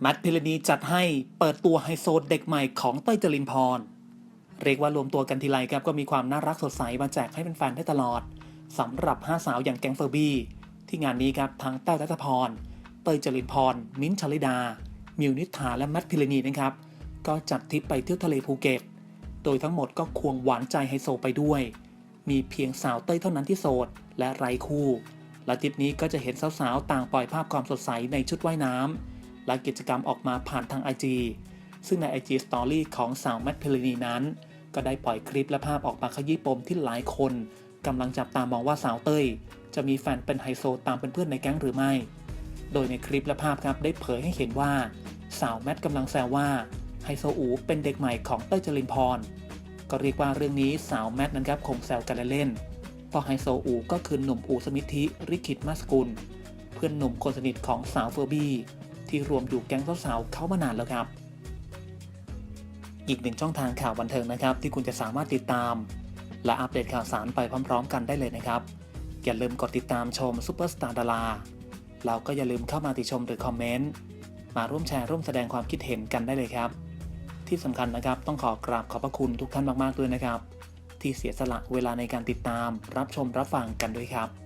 แมทพิรณีจัดให้เปิดตัวไฮโซเด็กใหม่ของเต้ยจรินพร เรียกว่ารวมตัวกันทีไรครับก็มีความน่ารักสดใสมาแจกให้แฟนๆได้ตลอดสำหรับ 5 สาวอย่างแก๊งเฟอร์บี้ ที่งานนี้ครับทั้งแต้วรัตพร เต้ยจรินพร มิ้นท์ชลิดา มิวนิษฐาและแมทพิรณีนะครับ ก็จัดทริปไปเที่ยวทะเลภูเก็ต โดยทั้งหมดก็ควงหวานใจไฮโซไปด้วย มีเพียงสาวเต้ยเท่านั้นที่โสดและไร้คู่ และทริปนี้ก็จะเห็นสาวๆต่างปล่อยภาพความสดใสในชุดว่ายน้ำ และกิจกรรมออกมาผ่านทาง IG ซึ่งใน IG Story ของสาวแมทเพลนีนั้น ก็ได้ปล่อยคลิปและภาพออกมาขยี้ปมที่หลายคนกำลังจับตามองว่าสาวเต้ย จะมีแฟนเป็นไฮโซตามเป็นเพื่อนในแก๊งหรือไม่ โดยในคลิปและภาพครับได้เผยให้เห็นว่า สาวแมทกำลังแซวว่าไฮโซอูเป็นเด็กใหม่ของเต้ยจรินพร ก็เรียกว่าเรื่องนี้สาวแมทนั้นครับคงแซวกันเล่นๆเพราะไฮโซอูก็คือหนุ่มอูสมิทธิริคิดมาสกุล เพื่อนหนุ่มคนสนิทของสาวเฟอร์บี้ ที่รวมอยู่แก๊งสาวๆเขามานานแล้วครับ อีกหนึ่งช่องทางข่าวบันเทิงนะครับ ที่คุณจะสามารถติดตาม และอัปเดตข่าวสารไปพร้อม ๆ กันได้เลยนะครับ อย่าลืมกดติดตามชมซุปเปอร์สตาร์ดาราแล้วก็อย่าลืมเข้ามาติชมหรือคอมเมนต์มาร่วมแชร์ร่วมแสดงความคิดเห็นกันได้เลยครับ ที่สำคัญนะครับต้องขอกราบขอบพระคุณทุกท่านมากๆด้วยนะครับ ที่เสียสละเวลาในการติดตามรับชมรับฟังกันด้วยครับ